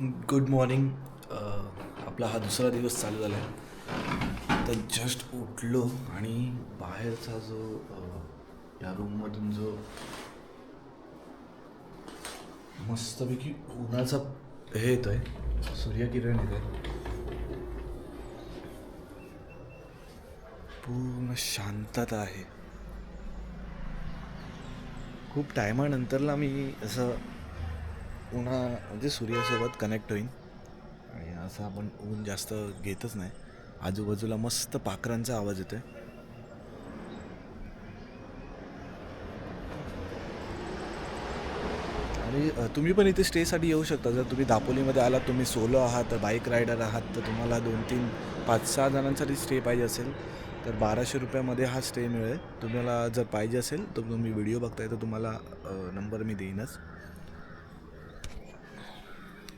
Good morning. आपला हा दुसरा दिवस चालू झाला आहे तर जस्ट उठलो आणि बाहेरचा जो या रूममधून जो मस्तपैकी उन्हाचा हे येतो आहे सूर्यकिरण येत आहे पूर्ण शांतता आहे. खूप टायमानंतरला मी असं उन्हा म्हणजे सूर्यासोबत कनेक्ट होईन. आणि असं आपण ऊन जास्त घेतच नाही. आजूबाजूला मस्त पाखरांचा आवाज येतोय. आणि तुम्ही पण इथे स्टेसाठी येऊ शकता. जर तुम्ही दापोलीमध्ये आलात तुम्ही सोलो आहात बाईक रायडर आहात तर तुम्हाला दोन तीन पाच सहा जणांसाठी स्टे पाहिजे असेल. तर बाराशे रुपयामध्ये हा स्टे मिळेल. तुम्हाला जर पाहिजे असेल तर तुम्ही व्हिडिओ बघताय तर तुम्हाला नंबर मी देईनच.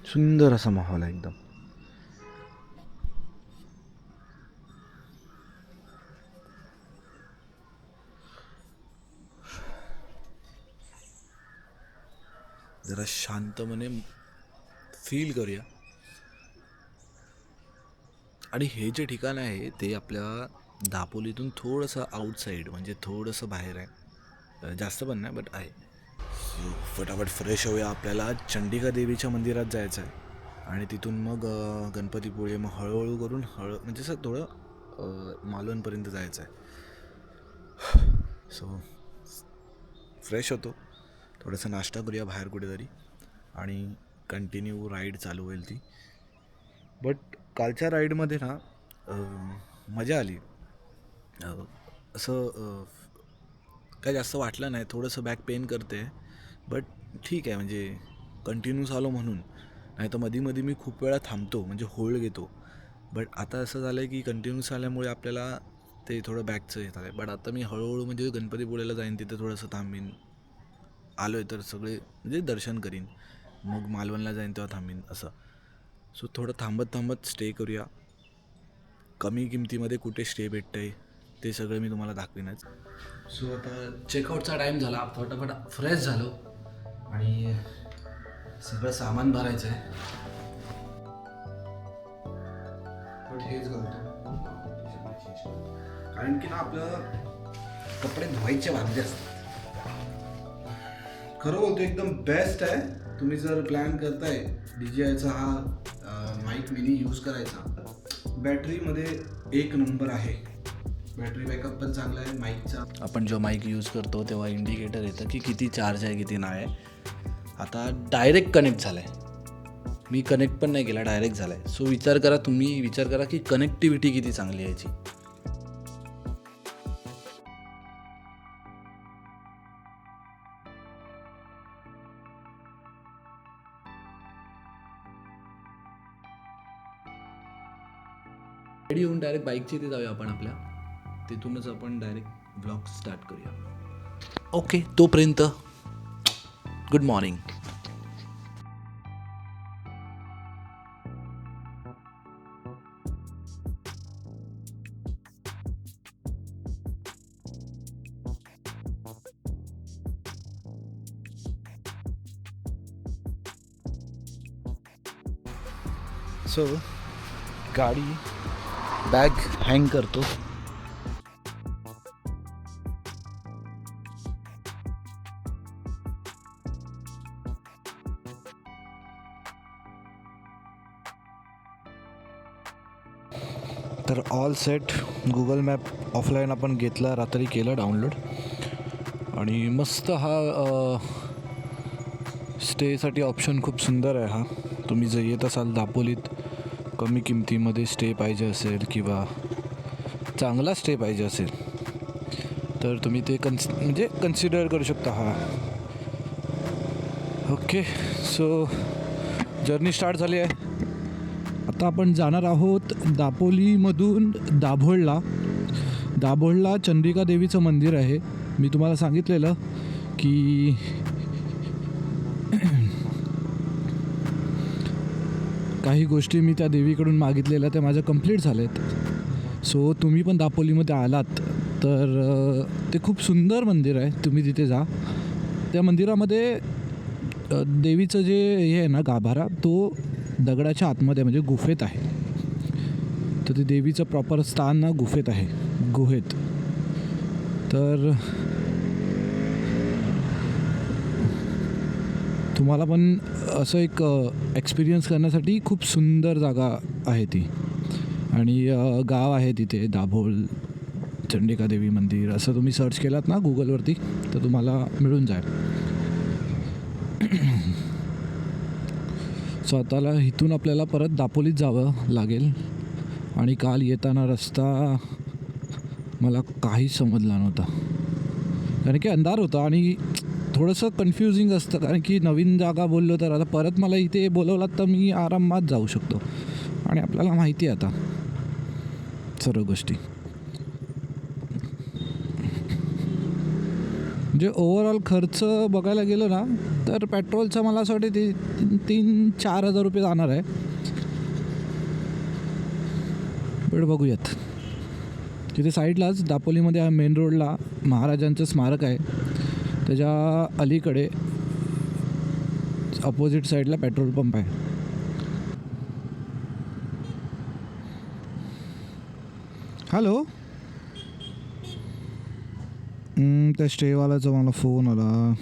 सुंदर असा माहोल आहे एकदम. जरा शांतपणे फील करूया. आणि हे जे ठिकाण आहे ते आपल्या दापोलीतून थोडंसं आउटसाईड म्हणजे थोडंसं बाहेर आहे. जास्त पण नाही बट आहे. फटाफट फ्रेश होऊया. आपल्याला चंडिका देवीच्या मंदिरात जायचं आहे आणि तिथून मग गणपतीपुळे मग हळूहळू करून हळ म्हणजे असं थोडं मालवणपर्यंत जायचं आहे सो फ्रेश होतो. थोडंसं नाश्ता करूया बाहेर कुठेतरी. आणि कंटिन्यू राईड चालू होईल ती. बट कालच्या राईडमध्ये ना मजा आली. असं काही काय जास्त वाटलं नाही. थोडंसं बॅक पेन करते. बट ठीक आहे म्हणजे कंटिन्यूस आलो म्हणून. नाही तर मध्ये मध्ये मी खूप वेळा थांबतो म्हणजे होल्ड घेतो. बट आता असं झालं आहे की कंटिन्यूस आल्यामुळे आपल्याला ते थोडं बॅकचं येत आहे. बट आता मी हळूहळू म्हणजे गणपतीपुळेला जाईन तिथे थोडंसं थांबीन. आलो आहे तर सगळे म्हणजे दर्शन करीन. मग मालवणला जाईन तेव्हा थांबीन असं. सो थोडं थांबत थांबत स्टे करूया. कमी किमतीमध्ये कुठे स्टे भेटतंय ते सगळं मी तुम्हाला दाखवीनच. सो आता चेकआउटचा टाईम झाला. फटाफट फ्रेश झालो. आणि सगळं सामान भरायचं आहे पण हेच घालतो कारण की ना आपलं कपडे धुवायचे वांदे असतात खरं बोलतो एकदम बेस्ट आहे. तुम्ही जर प्लॅन करताय डी जे आयचा हा माईक मिनी यूज करायचा बॅटरीमध्ये एक नंबर आहे. बॅटरी बॅकअप पण चांगला आहे माईकचा आपण जो माईक यूज करतो तेव्हा इंडिकेटर येतं की किती चार्ज आहे किती नाही आहे. आता डायरेक्ट कनेक्ट झालं आहे मी कनेक्ट पण नाही केला डायरेक्ट झाला आहे सो विचार करा तुम्ही विचार करा की कनेक्टिव्हिटी किती चांगली आहे याची. येऊन डायरेक्ट बाईकची इथे जाऊया आपण आपल्या. तिथूनच आपण डायरेक्ट ब्लॉग स्टार्ट करूया. ओके तोपर्यंत गुड मॉर्निंग सो गाडी बॅग हँग करतो. तर all set Google map offline आपण घेतला रात्री केला डाउनलोड आणि मस्त हा स्टेसाठी ऑप्शन खूप सुंदर आहे हा. तुम्ही जर येत असाल दापोलीत कमी किमतीमध्ये स्टे पाहिजे असेल किंवा चांगला स्टे पाहिजे असेल तर तुम्ही ते कन्स म्हणजे कन्सिडर करू शकता हा. ओके सो जर्नी स्टार्ट झाली आहे. आता आपण जाणार आहोत दापोलीमधून दाभोळला. दाभोळला चंद्रिका देवीचं मंदिर आहे. मी तुम्हाला सांगितलेलं की काही गोष्टी मी त्या देवीकडून मागितलेल्या त्या माझ्या कंप्लीट झाल्यात सो तुम्ही पण दापोलीमध्ये आलात तर ते खूप सुंदर मंदिर आहे. तुम्ही तिथे जा. त्या मंदिरामध्ये देवीचं जे हे आहे ना गाभारा तो दगडाच्या आतमध्ये म्हणजे गुफेत आहे. तर ते देवीचं प्रॉपर स्थान ना गुफेत आहे. गुहेत. तर तुम्हाला पण असं एक एक्सपिरियन्स करण्यासाठी खूप सुंदर जागा आहे ती. आणि गाव आहे तिथे दाभोळ चंडिका देवी मंदिर असं तुम्ही सर्च केलात ना गुगलवरती तर तुम्हाला मिळून जाईल. सो आताला इथून आपल्याला परत दापोलीत जावं लागेल. आणि काल येताना रस्ता मला काहीच समजला नव्हता. कारण की अंधार होता आणि थोडंसं कन्फ्युजिंग असतं. कारण की नवीन जागा बोललो तर आता परत मला इथे बोलवलात तर मी आरामात जाऊ शकतो. आणि आपल्याला माहिती आहे आता सर्व गोष्टी. म्हणजे ओव्हरऑल खर्च बघायला गेलो ना तर पेट्रोलचा मला असं वाटतं ती तीन चार हजार रुपये जाणार आहे. पण बघूयात. तिथे साईडलाच दापोलीमध्ये मेन रोडला महाराजांचं स्मारक आहे. त्याच्या अलीकडे अपोजिट साईडला पेट्रोल पंप आहे. हॅलो त्या स्टेवाल्याचा मला फोन आला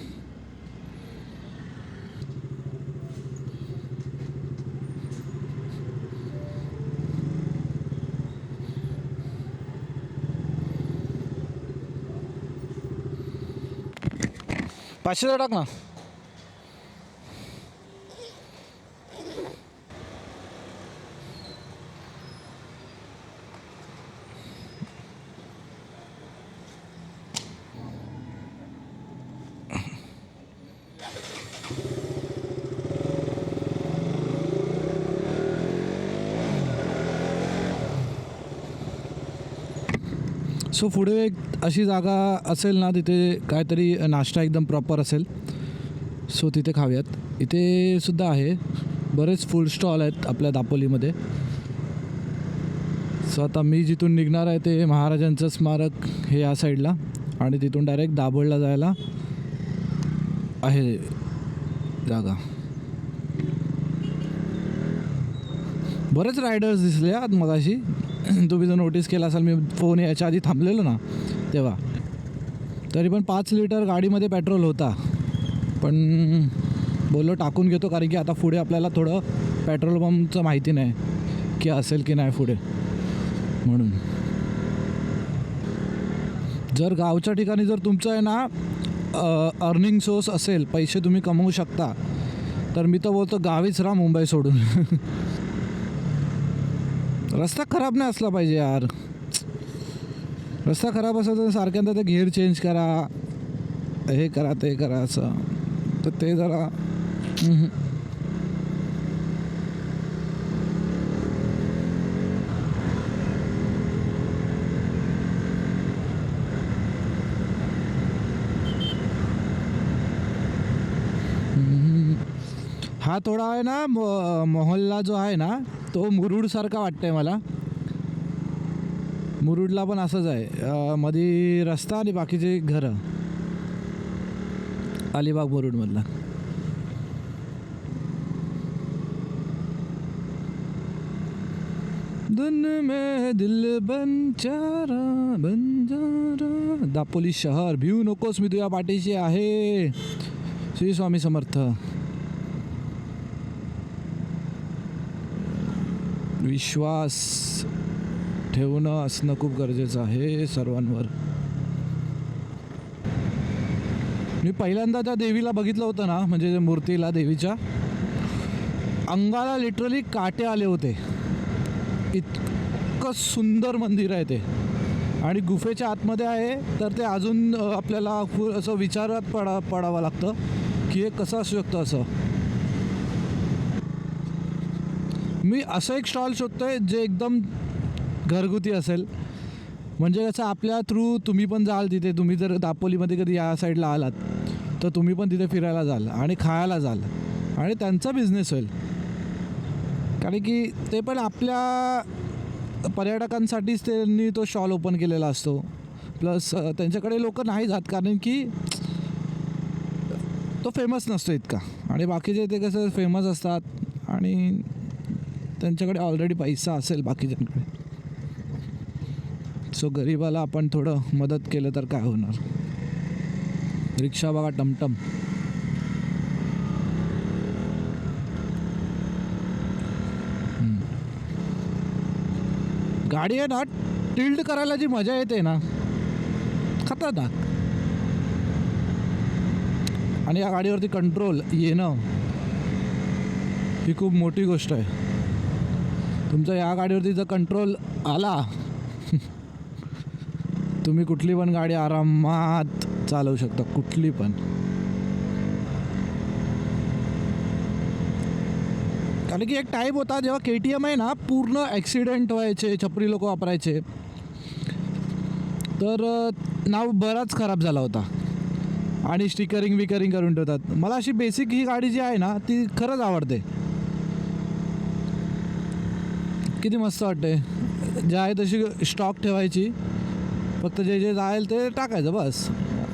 पाचशे टाक ना सो पुढे एक अशी जागा असेल ना तिथे काहीतरी नाश्ता एकदम प्रॉपर असेल. सो तिथे खाऊयात. इथे सुद्धा आहे. बरेच फूड स्टॉल आहेत आपल्या दापोलीमध्ये. सो आता मी जिथून निघणार आहे ते महाराजांचं स्मारक हे या साईडला आणि तिथून डायरेक्ट दाभोळला जायला आहे जागा. बरेच रायडर्स दिसले आत मगाशी. तुम्ही जर नोटीस केला असाल मी फोन याच्या आधी थांबलेलो ना तेव्हा. तरी पण पाच लिटर गाडीमध्ये पेट्रोल होता. पण बोललो टाकून घेतो कारण की आता पुढे आपल्याला थोडं पेट्रोल पंपचं माहिती नाही की असेल की नाही पुढे. म्हणून. जर गावच्या ठिकाणी जर तुमचं आहे ना अर्निंग सोर्स असेल पैसे तुम्ही कमवू शकता तर मी तर बोलतो गावीच राहा मुंबई सोडून. रस्ता खराब नाही असला पाहिजे यार. रस्ता खराब असेल तर सारख्यांदा ते घेर चेंज करा. हे करा ते करा असं. तर ते जरा हा थोडा आहे ना मो- मोहल्ला जो आहे ना तो मुरुडसारखा वाटतंय मला. मुरुडला पण असंच आहे. मध्ये रस्ता आणि बाकीचे घरं. अलिबाग मुरुडमधला. धुन में दिल बंजारा बंजारा दापोली शहर भिऊ नकोस मी तुझ्या पाठीशी आहे. श्री स्वामी समर्थ. विश्वास ठेवणं असणं खूप गरजेचं आहे सर्वांवर. मी पहिल्यांदा त्या देवीला बघितलं होतं ना म्हणजे मूर्तीला देवीच्या अंगाला लिटरली काटे आले होते. इतकं सुंदर मंदिर आहे ते. आणि गुफेच्या आतमध्ये आहे तर ते अजून आपल्याला असं विचारात पडा पडावं लागतं की हे कसं असू शकतं असं. मी असं एक स्टॉल शोधतोय जे एकदम घरगुती असेल. म्हणजे कसं आपल्या थ्रू तुम्ही पण जाल तिथे. तुम्ही जर दापोलीमध्ये कधी या साईडला आलात तर तुम्ही पण तिथे फिरायला जाल आणि खायला जाल. आणि त्यांचा बिझनेस होईल. कारण की ते पण आपल्या पर्यटकांसाठीच त्यांनी तो स्टॉल ओपन केलेला असतो. प्लस त्यांच्याकडे लोक नाही जात कारण की तो फेमस नसतो इतका. आणि बाकीचे ते कसं फेमस असतात. आणि त्यांच्याकडे ऑलरेडी पैसा असेल बाकीच्यांकडे. सो गरिबाला आपण थोडं मदत केलं तर काय होणार? रिक्षा बघा टमटम. गाडी आहे ना टिल्ड करायला जी मजा येते ना खतरनाक. आणि या गाडीवरती कंट्रोल येणं ही खूप मोठी गोष्ट आहे. तुमचा या गाडीवरती जर कंट्रोल आला तुम्ही कुठली पण गाडी आरामात चालवू शकता कुठली पण. कारण की एक टाईप होता जेव्हा के टी एम आहे ना पूर्ण ॲक्सिडेंट व्हायचे छपरी लोक वापरायचे तर नाव बराच खराब झाला होता. आणि स्टिकरिंग विकरिंग करून ठेवतात. मला अशी बेसिक ही गाडी जी आहे ना ती खरंच आवडते. किती मस्त वाटते जे आहे तशी स्टॉक ठेवायची. फक्त जे जे जाईल ते टाकायचं बस.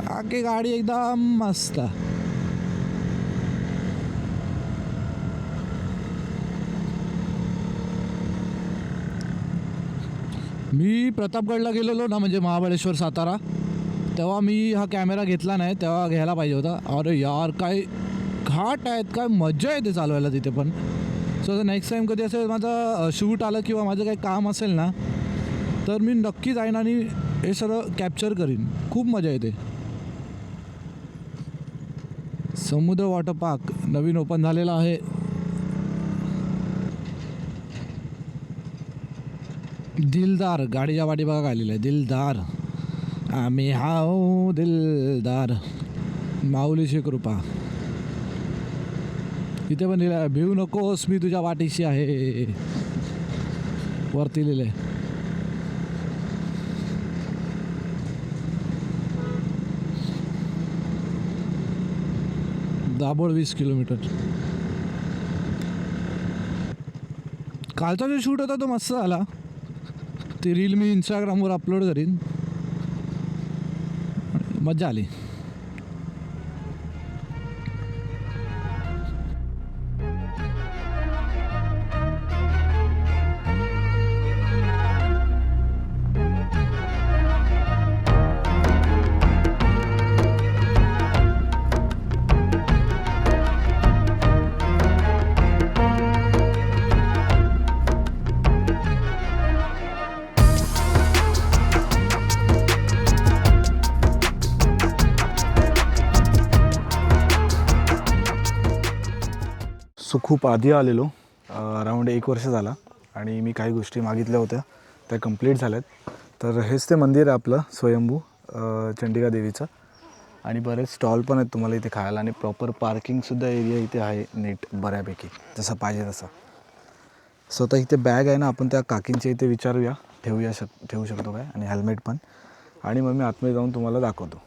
आखी गाडी एकदम मस्त. मी प्रतापगडला गेलेलो ना म्हणजे महाबळेश्वर सातारा. तेव्हा मी हा कॅमेरा घेतला नाही तेव्हा घ्यायला पाहिजे होता. अरे यार काय घाट आहेत काय मजा येते चालवायला तिथे पण. सो नेक्स्ट टाईम कधी असेल माझं शूट आलं किंवा माझं काही काम असेल ना तर मी नक्की जाईन आणि हे सगळं कॅप्चर करीन. खूप मजा येते. समुद्र वॉटर पार्क नवीन ओपन झालेला आहे. दिलदार गाडीच्या वाटी बघा आलेलं आहे दिलदार. आम्ही हाओ दिलदार. माऊलीची कृपा. तिथे पण लिहिलं आहे भिवू नकोस मी तुझ्या वाटीशी आहे. वरती लिहिले दाबोळ वीस किलोमीटर. कालचा जो शूट होता तो मस्त झाला. ती रील मी इंस्टाग्रामवर अपलोड करीन. मजा आली. खूप आधी आलेलो. अराऊंड एक वर्ष झाला आणि मी काही गोष्टी मागितल्या होत्या. त्या कंप्लीट झाल्यात. तर हेच ते मंदिर आहे आपलं स्वयंभू चंडिका देवीचं. आणि बरेच स्टॉल पण आहेत तुम्हाला इथे खायला. आणि प्रॉपर पार्किंगसुद्धा एरिया इथे आहे नीट बऱ्यापैकी. जसं पाहिजे तसं. सो इथे बॅग आहे ना आपण त्या काकींच्या इथे विचारूया. ठेवूया शक ठेवू शकतो काय? आणि हेल्मेट पण. आणि मग मी आतमध्ये जाऊन तुम्हाला दाखवतो.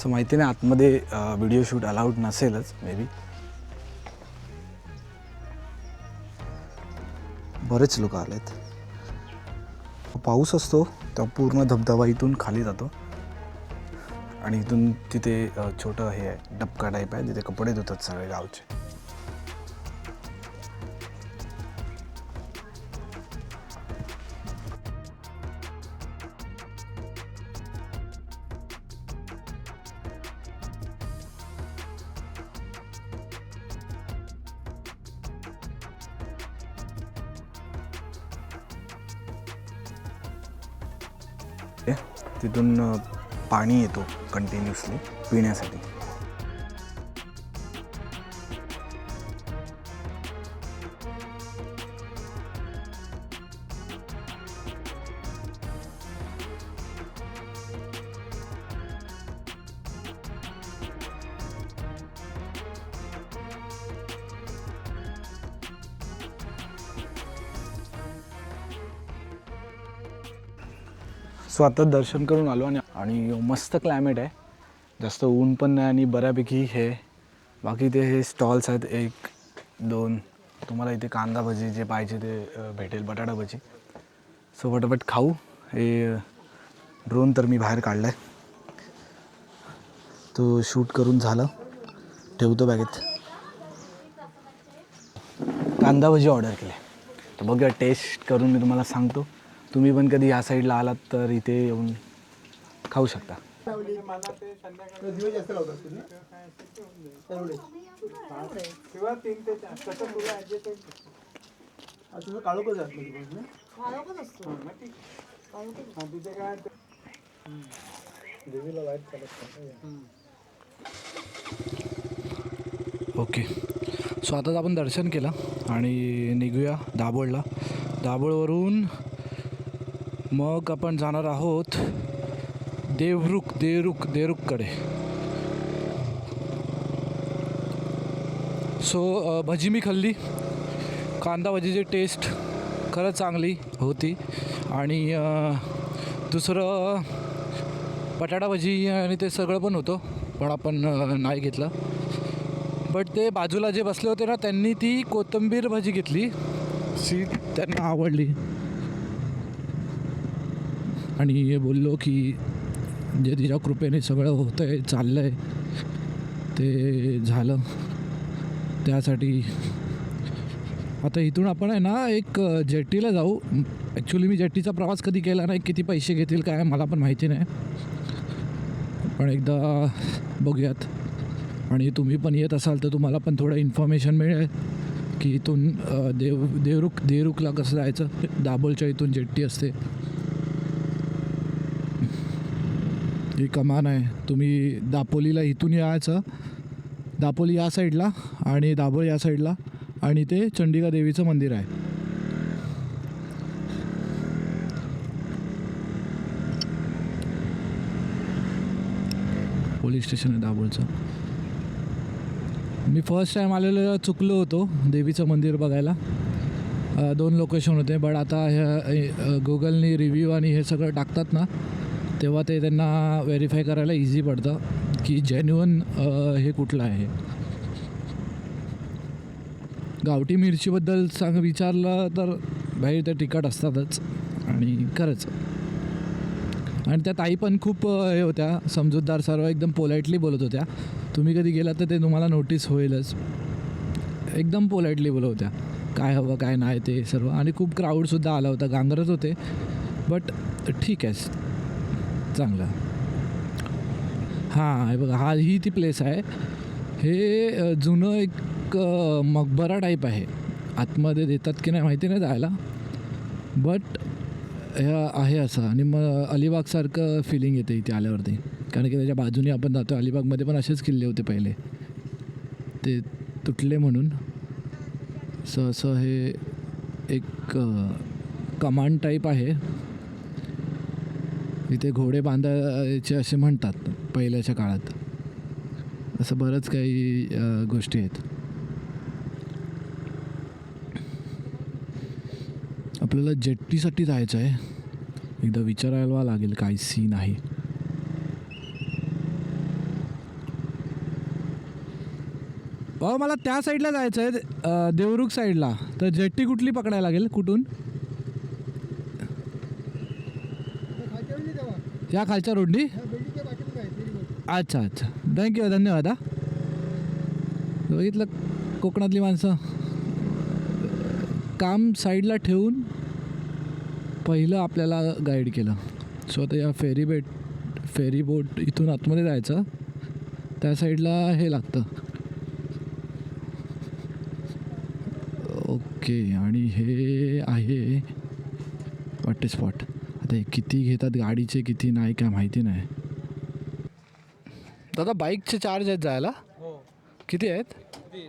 सो माहिती नाही आतमध्ये व्हिडिओ शूट अलाउड नसेलच मे बी बरेच लोक आलेत. पाऊस असतो तो पूर्ण धबधबा इथून खाली जातो. आणि इथून तिथे छोटं हे आहे डबका टाईप आहे तिथे कपडे धुतात सगळे गावचे. तिथून पाणी येतो कंटिन्युअसली पिण्यासाठी. स्वतः आता दर्शन करून आलो आणि आणि मस्त क्लायमेट आहे. जास्त ऊन पण नाही आणि बऱ्यापैकी हे बाकी ते हे स्टॉल्स आहेत. एक दोन. तुम्हाला इथे कांदा भजी जे पाहिजे ते भेटेल बटाटा भजी. सो पटापट खाऊ. हे ड्रोन तर मी बाहेर काढला आहे तो शूट करून झालं. ठेवतो बॅगेत. कांदा भजी ऑर्डर केले. तर बघूया टेस्ट करून मी तुम्हाला सांगतो. तुम्ही पण कधी या साईडला आलात तर इथे येऊन खाऊ शकता. ओके. सो आता आपण दर्शन केलं आणि निघूया दाभोळला. दाभोळवरून मग आपण जाणार आहोत देवरुख देवरुख देवरुखकडे सो भजी मी खाल्ली. कांदा भजीची टेस्ट खरंच चांगली होती. आणि दुसरं बटाटा भजी आणि ते सगळं पण होतं पण आपण नाही घेतलं. बट ते बाजूला जे बसले होते ना त्यांनी ती कोथिंबीर भाजी घेतली. सी त्यांना आवडली. आणि हे बोललो की जे तिच्या कृपेने सगळं होतं आहे चाललं आहे ते झालं. त्यासाठी आता इथून आपण आहे ना एक जेट्टीला जाऊ. ॲक्च्युली मी जेट्टीचा प्रवास कधी केला नाही किती पैसे घेतील काय मला पण माहिती नाही. पण एकदा बघूयात. आणि तुम्ही पण येत असाल तर तुम्हाला पण थोडं इन्फॉर्मेशन मिळेल की इथून देव देवरुख देवरुखला कसं जायचं? दाभोलच्या इथून जेट्टी असते. ही कमान आहे. तुम्ही दापोलीला इथून यायचं. दापोली या साईडला आणि दाभोळ या साईडला आणि ते चंडिका देवीचं मंदिर आहे. पोलीस स्टेशन आहे दाभोळचं. मी फर्स्ट टाईम आलेलो चुकलो होतो देवीचं मंदिर बघायला. दोन लोकेशन होते बट आता ह्या गुगलनी रिव्ह्यू आणि हे सगळं टाकतात ना तेव्हा ते त्यांना व्हेरीफाय करायला इझी पडतं की जेन्युअन हे कुठलं आहे. गावठी मिरचीबद्दल सांग विचारलं तर बाहेर त्या तिखट असतातच. आणि खरंच. आणि त्या ताई पण खूप हे होत्या. समजूतदार सर्व एकदम पोलाइटली बोलत होत्या. तुम्ही कधी गेलात तर ते तुम्हाला नोटीस होईलच. एकदम पोलाइटली बोलत होत्या. काय हवं काय नाही ते सर्व. आणि खूप क्राऊडसुद्धा आला होता. गांगरत होते. बट ठीक आहे. चांगलं. हां हे बघा हा ही ती प्लेस आहे. हे जुनं एक मकबरा टाईप आहे. आतमध्ये देतात की नाही माहिती नाही जायला. बट हे आहे असं. आणि मग अलिबागसारखं फिलिंग येते इथे आल्यावरती. कारण की त्याच्या बाजूने आपण जातो अलिबागमध्ये पण असेच किल्ले होते पहिले. ते तुटले म्हणून. सो असं हे एक कमांड टाईप आहे. इथे घोडे बांधायचे असे म्हणतात पहिल्याच्या काळात. असं बरंच काही गोष्टी आहेत. आपल्याला जेट्टीसाठी जायचं आहे. एकदा विचारायला लागेल काय सीन आहे. अहो मला त्या साईडला जायचं आहे देवरुख साईडला तर जेट्टी कुठली पकडायला लागेल? कुठून? या खालच्या रोडनी? अच्छा अच्छा. थँक्यू धन्यवाद हा. बघितलं कोकणातली माणसं. काम साईडला ठेवून पहिलं आपल्याला गाईड केलं. सो आता या फेरी बेट फेरी बोट इथून आतमध्ये जायचं. त्या साईडला हे लागतं. ओके आणि हे आहे वाटते स्पॉट हे किती घेतात गाडीचे किती नाही काय माहिती नाही. दादा बाईकचे चार्ज आहेत जायला? किती आहेत?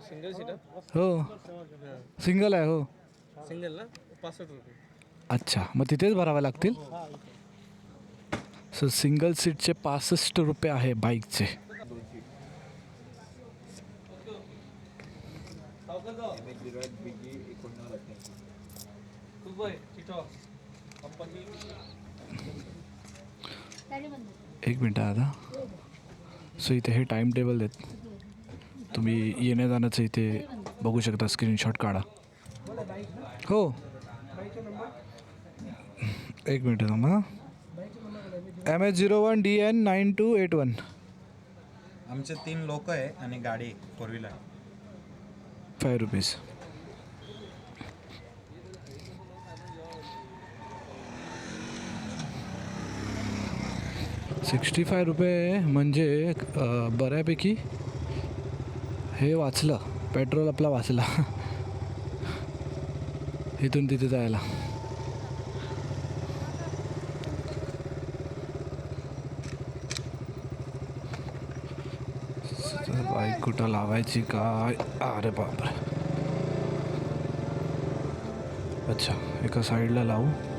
सिंगल सीटर हो. सिंगल आहे हो. सिंगल ना? पासष्ट रुपये. अच्छा मग तिथेच भरावे लागतील? सो सिंगल सीटचे पासष्ट रुपये आहे बाईकचे दुबई चिटॉ एक मिनटं आता सो इथे हे टाईम टेबल देत तुम्ही येण्या जाण्याचं इथे बघू शकता. स्क्रीनशॉट काढा. हो. एक मिनटं थांबा. M H zero one D N nine two eight one आमचे तीन लोक आहे आणि गाडी four wheeler five rupees sixty five रुपये म्हणजे बऱ्यापैकी हे वाचलं. पेट्रोल आपला वाचला. इथून तिथे जायला. बाईक कुठं लावायची काय? अरे बापरे. अच्छा एका साईडला लावू.